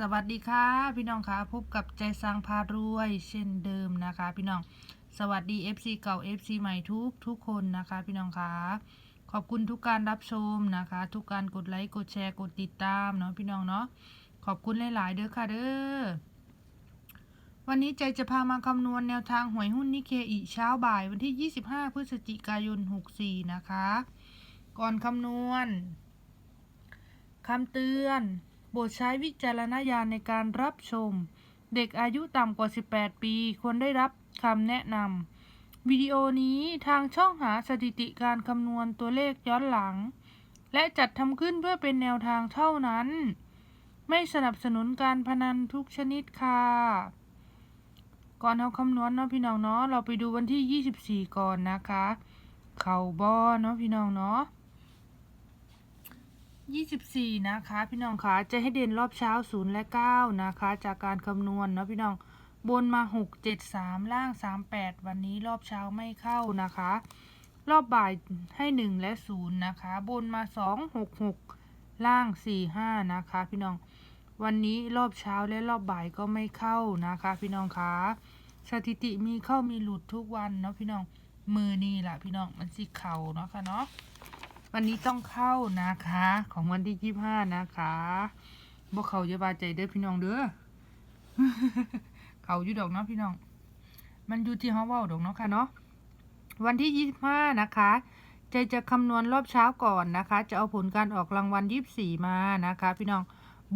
สวัสดีค่ะพี่น้องคะพบกับใจสร้างพารวย เช่นเดิมนะคะ พี่น้องสวัสดี FC เก่า FC ใหม่ทุกทุกคนนะคะ พี่น้องคะขอบคุณทุกการรับชมนะคะ ทุกการกดไลค์กดแชร์กดติดตามเนาะพี่น้องเนาะขอบคุณหลาย ๆ เด้อค่ะเด้อวันนี้ใจจะพามาคำนวณแนวทางหวยหุ้นนิเคอีเช้าบ่ายวันที่ 25 พฤศจิกายน 64 นะคะ ก่อนคำนวณคำเตือน โปรดใช้วิจารณญาณในการรับชม เด็กอายุต่ำกว่า 18 ปีควรได้รับคำแนะนำวิดีโอนี้ทางช่องหาสถิติการคำนวณตัวเลขย้อนหลัง และจัดทำขึ้นเพื่อเป็นแนวทางเท่านั้น ไม่สนับสนุนการพนันทุกชนิดค่ะก่อนเอาคำนวณเนาะพี่น้องเนาะเราไปดูวันที่ 24 ก่อนนะคะ เข่าบอเนาะพี่น้องเนาะ 24 นะคะ พี่น้องคะจะให้เด่นรอบเช้า 0 และ 9 นะคะ จากการคำนวณเนาะพี่น้องบนมา 6 7 3 ล่าง 38 วันนี้รอบเช้าไม่เข้านะคะ รอบบ่ายให้ 1 และ 0 นะคะ บนมา 2 6 6 ล่าง 4 5 นะคะ พี่น้องวันนี้รอบเช้าและรอบบ่ายก็ไม่เข้านะคะ พี่น้องคะสถิติมีเข้ามีหลุดทุกวันเนาะพี่น้องมือนี่แหละพี่น้องมันสิเข่าเนาะค่ะเนาะ วันนี้ต้องเข้านะคะ ของวันที่ยี่ห้านะคะบ่เขาจะบาใจเด้อพี่น้องเด้อเขาอยู่ดอกเนาะพี่น้อง มันอยู่ที่ฮาวเว้าดอกเนาะค่ะเนาะวันที่ยี่ห้านะคะใจจะคำนวณรอบเช้าก่อนนะคะ จะเอาผลการออกรางวัลยี่สี่มานะคะ พี่น้อง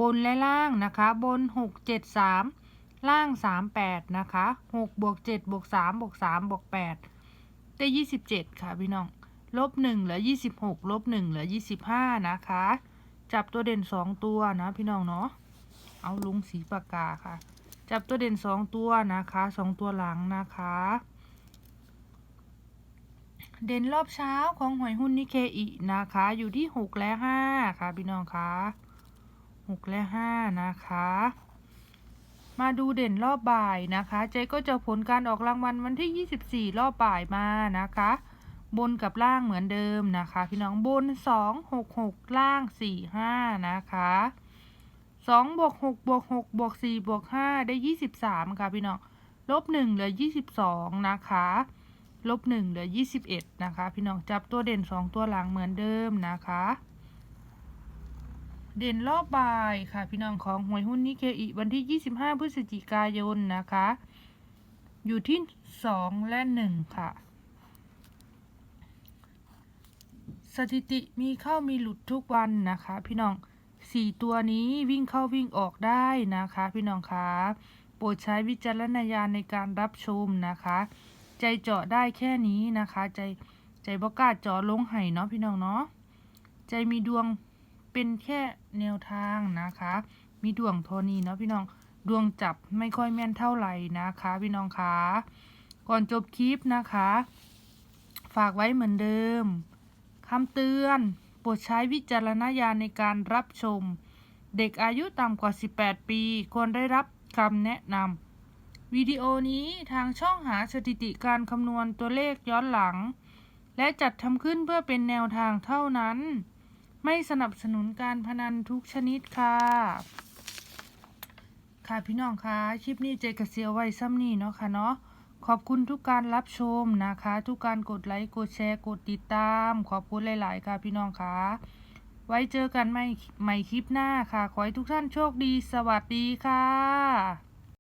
บนและล่างนะคะ บนหกเจ็ดสามล่างสามแปดนะคะหกบวกเจ็ดบวกสามบวกสามบวกแปดได้ยี่สิบเจ็ดค่ะพี่น้อง ลบหนึ่งเหลือยี่สิบหกลบหนึ่งเหลือยี่สิบห้านะคะ จับตัวเด่นสองตัวนะพี่น้องเนาะ เอาลุงสีปากกาค่ะ จับตัวเด่นสองตัวนะคะสองตัวหลังนะคะ เด่นรอบเช้าของหวยหุ้นนิเคอินะคะ อยู่ที่หกและห้าค่ะพี่น้องคะหกและห้านะคะมาดูเด่นรอบบ่ายนะคะ เจ๊ก็จะผลการออกรางวัลวันที่ 24 รอบบ่ายมานะคะ บนกับล่างเหมือนเดิมนะคะ พี่น้องบนสองหกหกล่างสี่ห้านะคะสองบวกหกบวกหกบวกสี่บวกห้าได้ยี่สิบสามค่ะพี่น้องลบหนึ่งเหลือยี่สิบสองนะคะลบหนึ่งเหลือยี่สิบเอ็ดนะคะ พี่น้องจับตัวเด่นสองตัวหลังเหมือนเดิมนะคะ เด่นรอบบ่ายค่ะพี่น้องของหวยหุ้นนิเคอิวันที่ 25 พฤศจิกายนนะคะ อยู่ที่ 2 และ 1 ค่ะ สถิติมีเข้ามีหลุดทุกวันนะคะ พี่น้องสี่ตัวนี้วิ่งเข้าวิ่งออกได้นะคะ พี่น้องคะโปรดใช้วิจารณญาณในการรับชมนะคะ ใจเจาะได้แค่นี้นะคะ ใจใจบกล้าเจาะลงไห้เนาะพี่น้องเนาะใจมีดวงเป็นแค่แนวทางนะคะ มีดวงโทนีเนาะพี่น้องดวงจับไม่ค่อยแม่นเท่าไหร่นะคะ พี่น้องคะก่อนจบคลิปนะคะ ฝากไว้เหมือนเดิม คำเตือน โปรดใช้วิจารณญาณในการรับชม เด็กอายุต่ำกว่า 18 ปี ควรได้รับคำแนะนำวิดีโอนี้ทางช่องหาสถิติการคำนวณตัวเลขย้อนหลัง และจัดทำขึ้นเพื่อเป็นแนวทางเท่านั้น ไม่สนับสนุนการพนันทุกชนิดค่ะ ค่ะพี่น้องคะคลิปนี้เจกเสียวไว้ซ้ำนี่เนาะค่ะเนาะ ขอบคุณทุกการรับชมนะคะ ทุกการกดไลค์กดแชร์กดติดตาม ขอบคุณหลาย ๆ ค่ะพี่น้องคะไว้เจอกันใหม่ใหม่คลิปหน้าค่ะ ขอให้ทุกท่านโชคดี สวัสดีค่ะ